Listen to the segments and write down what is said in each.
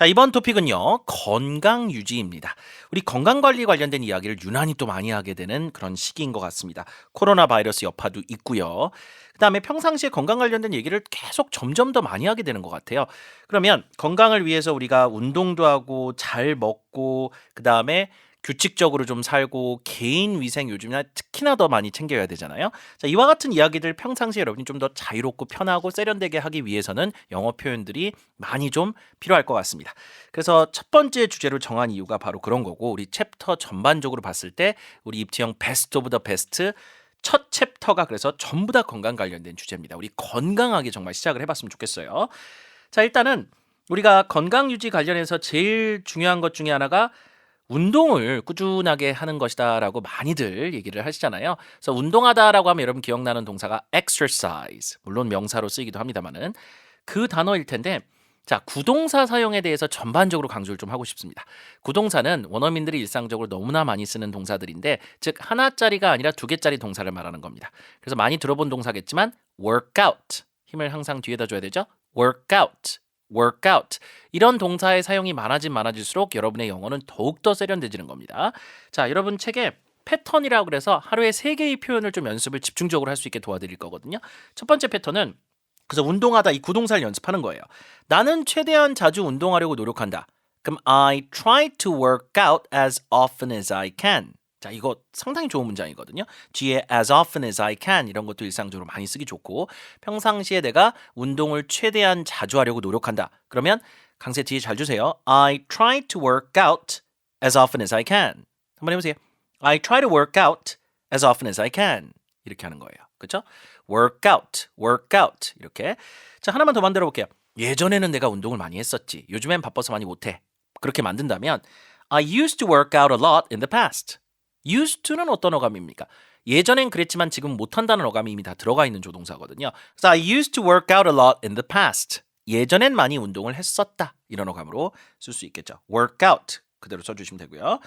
자, 이번 토픽은요, 건강 유지입니다. 우리 건강 관리 관련된 이야기를 유난히 또 많이 하게 되는 그런 시기인 것 같습니다. 코로나 바이러스 여파도 있고요. 그 다음에 평상시에 건강 관련된 얘기를 계속 점점 더 많이 하게 되는 것 같아요. 그러면 건강을 위해서 우리가 운동도 하고 잘 먹고, 그 다음에 규칙적으로 좀 살고 개인 위생 요즘에 특히나 더 많이 챙겨야 되잖아요. 자, 이와 같은 이야기들 평상시에 여러분이 좀 더 자유롭고 편하고 세련되게 하기 위해서는 영어 표현들이 많이 좀 필요할 것 같습니다. 그래서 첫 번째 주제로 정한 이유가 바로 그런 거고 우리 챕터 전반적으로 봤을 때 우리 입지형 베스트 오브 더 베스트 첫 챕터가 그래서 전부 다 건강 관련된 주제입니다. 우리 건강하게 정말 시작을 해봤으면 좋겠어요. 자, 일단은 우리가 건강 유지 관련해서 제일 중요한 것 중에 하나가 운동을 꾸준하게 하는 것이다라고 많이들 얘기를 하시잖아요. 그래서 운동하다라고 하면 여러분 기억나는 동사가 exercise. 물론 명사로 쓰이기도 합니다만은 그 단어일 텐데 자, 구동사 사용에 대해서 전반적으로 강조를 좀 하고 싶습니다. 구동사는 원어민들이 일상적으로 너무나 많이 쓰는 동사들인데 즉 하나짜리가 아니라 두 개짜리 동사를 말하는 겁니다. 그래서 많이 들어본 동사겠지만 workout 힘을 항상 뒤에다 줘야 되죠. workout workout 이런 동사의 사용이 많아진 많아질수록 여러분의 영어는 더욱더 세련돼지는 겁니다. 자, 여러분 책에 패턴이라고 그래서 하루에 세 개의 표현을 좀 연습을 집중적으로 할 수 있게 도와드릴 거거든요. 첫 번째 패턴은 그래서 운동하다 이 구동사를 연습하는 거예요. 나는 최대한 자주 운동하려고 노력한다. 그럼 I try to work out as often as I can. 자, 이거 상당히 좋은 문장이거든요. 뒤에 as often as I can 이런 것도 일상적으로 많이 쓰기 좋고 평상시에 내가 운동을 최대한 자주 하려고 노력한다. 그러면 강세 뒤에 잘 주세요. I try to work out as often as I can. 한번 해보세요. I try to work out as often as I can. 이렇게 하는 거예요. 그렇죠? work out, work out 이렇게. 자, 하나만 더 만들어 볼게요. 예전에는 내가 운동을 많이 했었지. 요즘엔 바빠서 많이 못 해. 그렇게 만든다면 I used to work out a lot in the past. Used to는 어떤 어감입니까? 예전엔 그랬지만 지금 못한다는 어감이 이미 다 들어가 있는 조동사거든요. 그래서 I used to work out a lot in the past. 예전엔 많이 운동을 했었다. 이런 어감으로 쓸 수 있겠죠. work out 그대로 써주시면 되고요.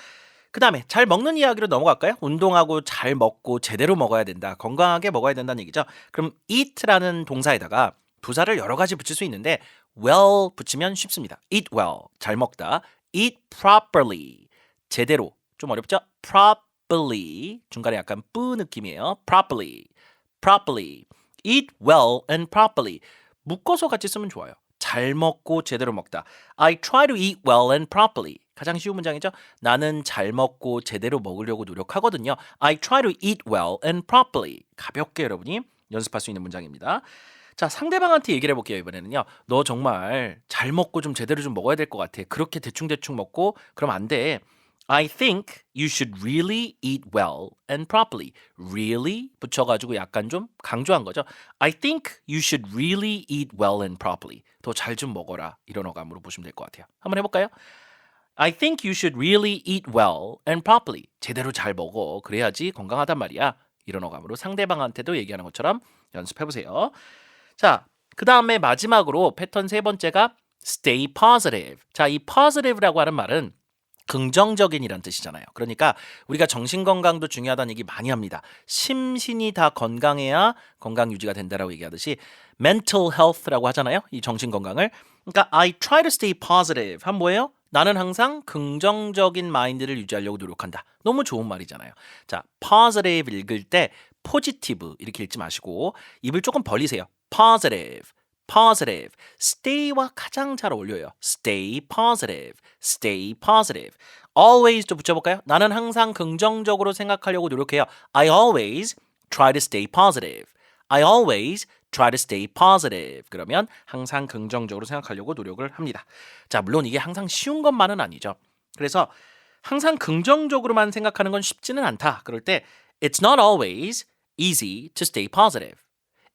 그 다음에 잘 먹는 이야기로 넘어갈까요? 운동하고 잘 먹고 제대로 먹어야 된다. 건강하게 먹어야 된다는 얘기죠. 그럼 eat라는 동사에다가 부사를 여러 가지 붙일 수 있는데 well 붙이면 쉽습니다. eat well 잘 먹다. eat properly 제대로 좀 어렵죠? properly 중간에 약간 뿌 느낌이에요. properly, properly, eat well and properly 묶어서 같이 쓰면 좋아요. 잘 먹고 제대로 먹다. I try to eat well and properly. 가장 쉬운 문장이죠. 나는 잘 먹고 제대로 먹으려고 노력하거든요. I try to eat well and properly. 가볍게 여러분이 연습할 수 있는 문장입니다. 자, 상대방한테 얘기를 해볼게요, 이번에는요. 너 정말 잘 먹고 좀 제대로 좀 먹어야 될 것 같아. 그렇게 대충대충 먹고, 그럼 안 돼. I think you should really eat well and properly. really 붙여가지고 약간 좀 강조한 거죠. I think you should really eat well and properly. 더 잘 좀 먹어라. 이런 어감으로 보시면 될 것 같아요. 한번 해볼까요? I think you should really eat well and properly. 제대로 잘 먹어. 그래야지 건강하단 말이야. 이런 어감으로 상대방한테도 얘기하는 것처럼 연습해보세요. 자, 그 다음에 마지막으로 패턴 세 번째가 stay positive. 자, 이 positive라고 하는 말은 긍정적인이란 뜻이잖아요. 그러니까 우리가 정신 건강도 중요하다는 얘기 많이 합니다. 심신이 다 건강해야 건강 유지가 된다라고 얘기하듯이 mental health라고 하잖아요. 이 정신 건강을. 그러니까 I try to stay positive. 한 뭐예요? 나는 항상 긍정적인 마인드를 유지하려고 노력한다. 너무 좋은 말이잖아요. 자, positive 읽을 때 positive 이렇게 읽지 마시고 입을 조금 벌리세요. positive. Positive. stay와 가장 잘 어울려요. stay positive. stay positive. always도 붙여볼까요? 나는 항상 긍정적으로 생각하려고 노력해요. I always try to stay positive. I always try to stay positive. 그러면 항상 긍정적으로 생각하려고 노력을 합니다. 자, 물론 이게 항상 쉬운 것만은 아니죠. 그래서 항상 긍정적으로만 생각하는 건 쉽지는 않다. 그럴 때 it's not always easy to stay positive.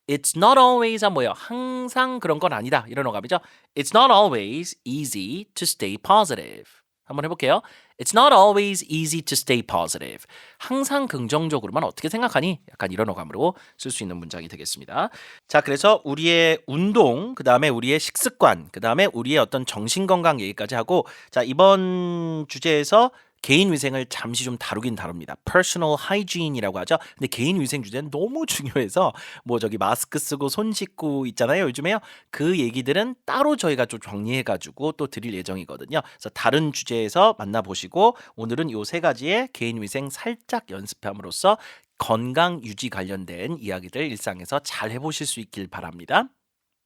It's not always가 뭐예요? 항상 그런 건 아니다. 이런 어감이죠. It's not always easy to stay positive. 한번 해볼게요. It's not always easy to stay positive. 항상 긍정적으로만 어떻게 생각하니? 약간 이런 어감으로 쓸 수 있는 문장이 되겠습니다. 자, 그래서 우리의 운동, 그 다음에 우리의 식습관, 그 다음에 우리의 어떤 정신건강 얘기까지 하고, 자, 이번 주제에서 개인 위생을 잠시 좀 다루긴 다룹니다. personal hygiene이라고 하죠. 근데 개인 위생 주제는 너무 중요해서 뭐 저기 마스크 쓰고 손 씻고 있잖아요. 요즘에요. 그 얘기들은 따로 저희가 좀 정리해 가지고 또 드릴 예정이거든요. 그래서 다른 주제에서 만나 보시고 오늘은 요 세 가지의 개인 위생 살짝 연습함으로써 건강 유지 관련된 이야기들 일상에서 잘 해보실 수 있길 바랍니다.